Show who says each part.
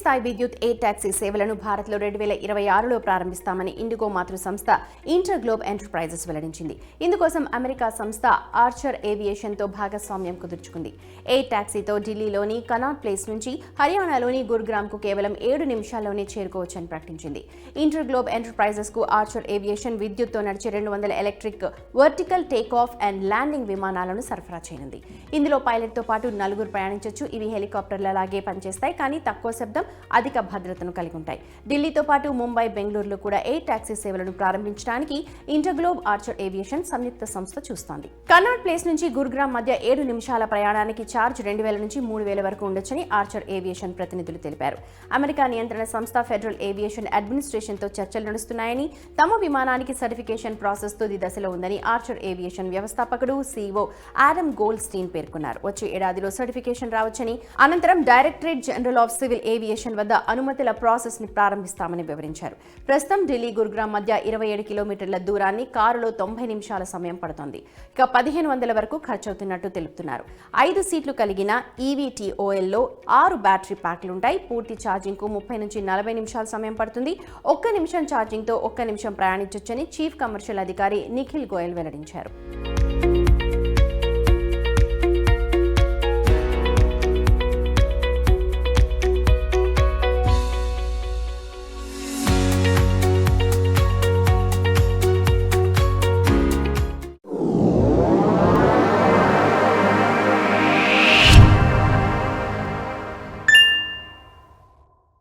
Speaker 1: స్థాయి విద్యుత్ air taxi సేవలను భారత్లో రెండు వేల ఇరవై ఆరులో ప్రారంభిస్తామని ఇండిగో మాతృ సంస్థ ఇంటర్ గ్లోబ్ ఎంటర్ప్రైజెస్ వెల్లడించింది. ఇందుకోసం అమెరికా సంస్థ ఆర్చర్ ఏవియేషన్తో భాగస్వామ్యం కుదుర్చుకుంది. ఎయిర్ ట్యాక్సీతో ఢిల్లీలోని కనాట్ ప్లేస్ నుంచి హర్యానాలోని గురుగ్రామ్కు కేవలం ఏడు నిమిషాల్లోనే చేరుకోవచ్చని ప్రకటించింది. ఇంటర్ గ్లోబ్ ఎంటర్ప్రైజెస్కు ఆర్చర్ ఏవియేషన్ విద్యుత్తో నడిచే రెండు వందల electric vertical take off and landing విమానాలను సరఫరా చేయనుంది. ఇందులో పైలట్తో పాటు నలుగురు ప్రయాణించవచ్చు ఇవి హెలికాప్టర్ల లాగే పనిచేస్తాయి. కానీ తక్కువ శబ్దం అధిక భద్రతను కలిగి ఉంటాయి. ఢిల్లీతో పాటు ముంబై బెంగళూరులో కూడా ఎయిర్ టాక్సీ సేవలను ప్రారంభించడానికి ఇంటర్గ్లోబ్ ఆర్చర్ ఏవియేషన్ సంయుక్త సంస్థ చూస్తోంది. కన్నాడ్ ప్లేస్ నుంచి గురుగ్రామ్ మధ్య ఏడు నిమిషాల ప్రయాణానికి ఛార్జ్ రెండు వేల నుంచి మూడు వేల వరకు ఉండొచ్చని ఆర్చర్ ఏవియేషన్ ప్రతినిధులు తెలిపారు. అమెరికా నియంత్రణ సంస్థ ఫెడరల్ ఏవియేషన్ అడ్మినిస్ట్రేషన్తో చర్చలు నడుస్తున్నాయని తమ విమానానికి సర్టిఫికేషన్ ప్రాసెస్ తుది దశలో ఉందని ఆర్చర్ ఏవియేషన్ వ్యవస్థాపకుడు సీఈఓ ఆడమ్ గోల్డ్ స్టీన్ పేర్కొన్నారు. వచ్చే ఏడాదిలో సర్టిఫికేషన్ రావచ్చని అనంతరం directorate general of civil aviation వద్ద అనుమతుల ప్రాసెస్ని ప్రారంభిస్తామని వివరించారు. ప్రస్తుతం ఢిల్లీ గురుగ్రామ్ మధ్య ఇరవై ఏడు కిలోమీటర్ల దూరాన్ని కారులో తొంభై నిమిషాల సమయం పడుతోంది. ఇక పదిహేను వందల వరకు ఖర్చవుతున్నట్టు తెలుపుతున్నారు. ఐదు సీట్లు కలిగిన ఈవీటీఓఎల్లో ఆరు బ్యాటరీ ప్యాక్లుంటాయి పూర్తి ఛార్జింగ్కు ముప్పై నుంచి నలభై నిమిషాల సమయం పడుతుంది. ఒక్క నిమిషం ఛార్జింగ్తో ఒక్క నిమిషం ప్రయాణించొచ్చని చీఫ్ కమర్షియల్ అధికారి నిఖిల్ గోయల్ వెల్లడించారు.